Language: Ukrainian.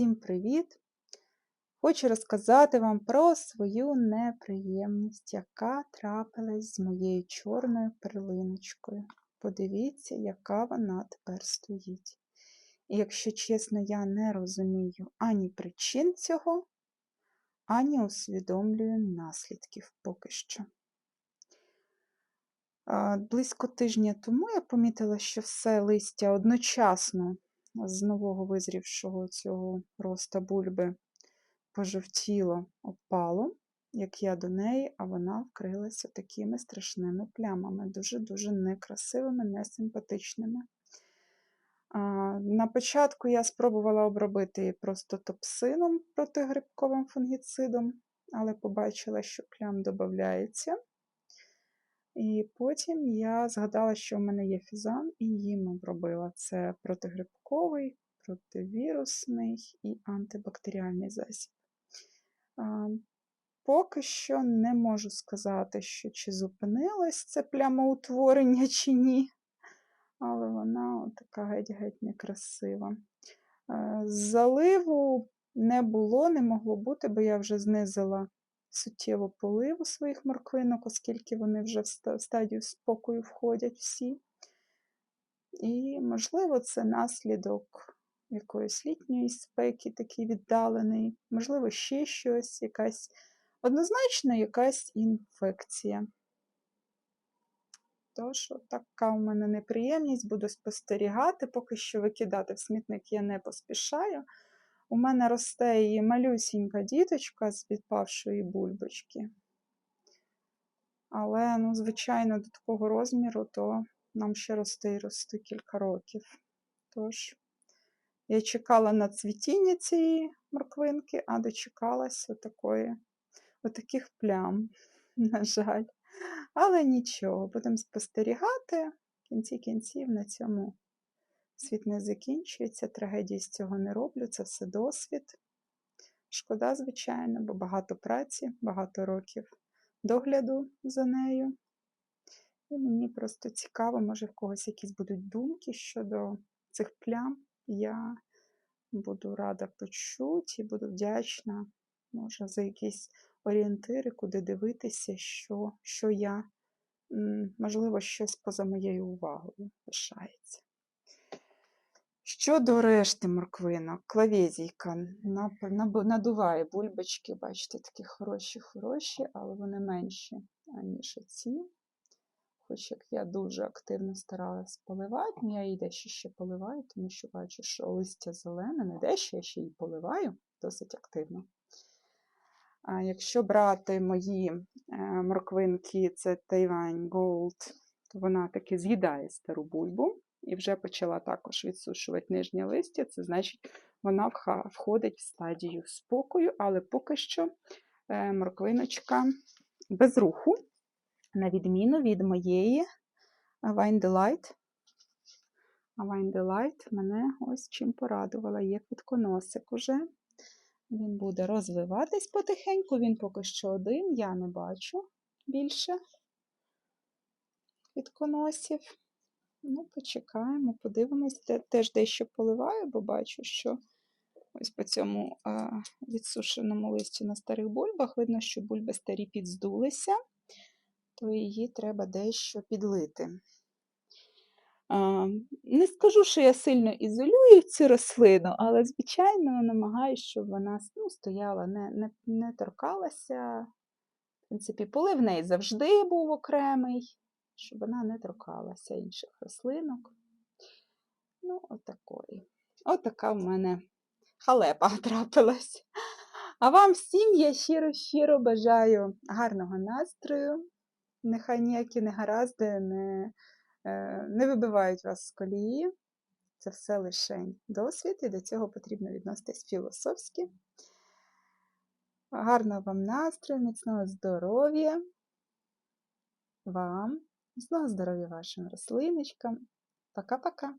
Всім привіт! Хочу розказати вам про свою неприємність, яка трапилась з моєю чорною перлиночкою. Подивіться, яка вона тепер стоїть. І якщо чесно, я не розумію ані причин цього, ані усвідомлюю наслідків поки що. Близько тижня тому я помітила, що все листя одночасно з нового визрівшого цього роста бульби пожовтіло, опало, як я до неї, а вона вкрилася такими страшними плямами, дуже-дуже некрасивими, несимпатичними. На початку я спробувала обробити її просто топсином протигрибковим фунгіцидом, але побачила, що плям додається. І потім я згадала, що в мене є фізан, і їм обробила. Це протигрибковий, противірусний і антибактеріальний засіб. Поки що не можу сказати, що чи зупинилось це плямоутворення, чи ні. Але вона така геть-геть некрасива. Заливу не було, не могло бути, бо я вже знизила суттєво поливу своїх морквинок, оскільки вони вже в стадію спокою входять всі. І, можливо, це наслідок якоїсь літньої спеки, такий віддалений, можливо, ще щось, якась однозначно якась інфекція. Тож, така у мене неприємність, буду спостерігати, поки що викидати в смітник я не поспішаю. У мене росте і малюсінька діточка з відпавшої бульбочки. Але, ну, звичайно, до такого розміру, то нам ще рости і рости кілька років. Тож, я чекала на цвітіння цієї морквинки, а дочекалася отакої, отаких плям, на жаль. Але нічого, будемо спостерігати в кінці кінців на цьому Світ не закінчується, трагедії з цього не роблю, це все досвід. Шкода, звичайно, бо багато праці, багато років догляду за нею. І мені просто цікаво, може, в когось якісь будуть думки щодо цих плям. Я буду рада почути і буду вдячна, може, за якісь орієнтири, куди дивитися, що, що я, можливо, щось поза моєю увагою лишається. Щодо решти морквинок, клавезійка надуває бульбочки, бачите, такі хороші-хороші, але вони менші, аніж ці. Хоч як я дуже активно старалась поливати, ну я її дещо ще поливаю, тому що бачу, що листя зелене, не дещо, я ще її поливаю досить активно. А Якщо брати мої е, морквинки, це Taiwan Gold, то вона таки з'їдає стару бульбу і вже почала також відсушувати нижнє листя, це значить, вона входить в стадію спокою, але поки що е, морквиночка без руху, на відміну від моєї Wine Delight. А Delight мене ось чим порадувала. Є квітконосик уже. Він буде розвиватись потихеньку, він поки що один, я не бачу більше квітконосів. Ну, почекаємо, подивимось. Теж дещо поливаю, бо бачу, що ось по цьому відсушеному листі на старих бульбах видно, що бульби старі підздулися, то її треба дещо підлити. Не скажу, що я сильно ізолюю цю рослину, але, звичайно, намагаюся, щоб вона ну, стояла, не, не, не торкалася. В принципі, полив в неї завжди був окремий щоб вона не торкалася інших рослинок. Ну, отакої. Отака в мене халепа трапилась. А вам всім я щиро-щиро бажаю гарного настрою. Нехай ніякі негаразди не, е, не вибивають вас з колії. Це все лише досвід, і до цього потрібно відноситись філософськи. Гарного вам настрою, міцного здоров'я вам Міцного здоров'я вашим рослиночкам. Пока-пока!